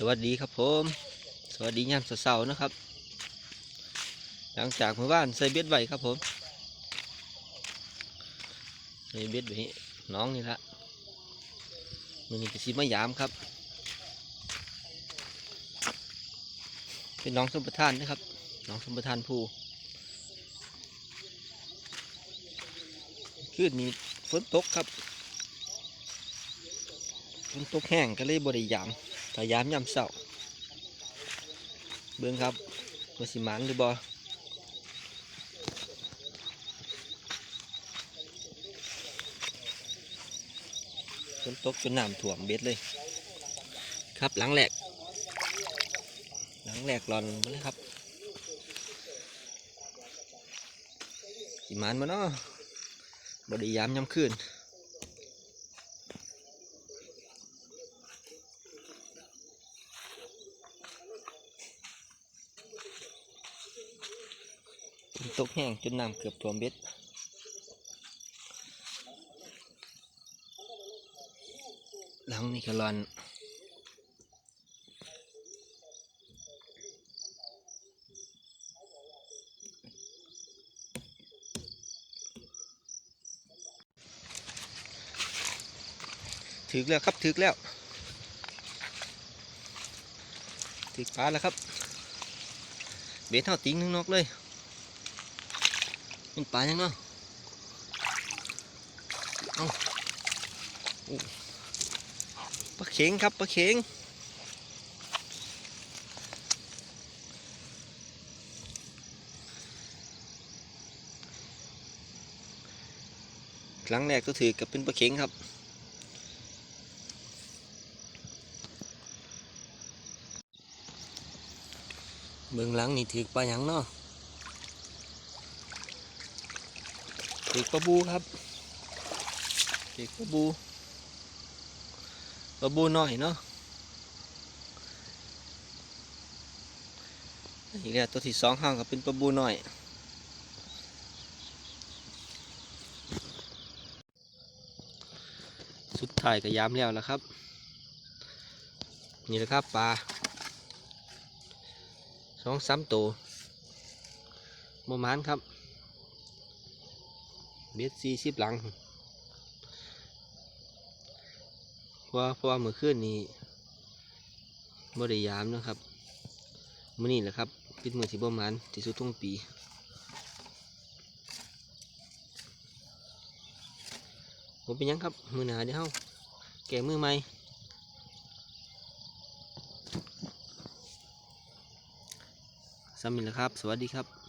สวัสดีครับผม สวัสดียามเสาร์ๆนะครับ หลังจากเมื่อวานใส่เบ็ดไว้ครับผมใส่เบ็ดไว้น้องนี่ละมันนี้ก็สิมายามครับ เป็นน้องสมประทานนะครับ น้องสมประทานผู้คืนนี้ฝนตกครับฝนตกแห้งก็เลยบริยาม ถ้ายามยามเสาเบิ่งครับว่าสิมันหรือบ่ฝนตกจนน้ำท่วมเบ็ดเลย ครับหลังแหลก หลังแหลกหลอนมาเลยครับสิมันมาเนาะบริยามยามคืน ตกแห้งจนน้ำเกือบท่วมเบ็ดหลังนี่ก็ร้อนถึกแล้วครับถึกแล้วถึกปลาแล้วครับ เบ็ดเท่าติ้งนึงนกเลย เป็นปลายังเนาะเอาปลาเข็งครับปลาเข็งครั้งแรกก็ถือกับเป็นปลาเข็งครับเบื้องหลังนี่ถือปลาหยังเนาะ ถือปลาบูครับถือปลาบูปลาบูหน้อยเนาะอีกแล้วตัวที่สองห้างก็เป็นปลาบูหน้อยสุดท้ายก็ยามแล้วแล้วครับ นี่แหละครับปลาสองสามตัวโมมานครับ เบ็ดสี่สิบหลังเพราะเพราะเมื่อคืนนี้บริยามนะครับมื้อนี้แหละครับปิดมือที่ประมาณที่สุดทุ่งปีผมเป็นยังครับ มือหนาเดี๋ยวเฮาแกะมือใหม่สามินแล้วครับ สวัสดีครับ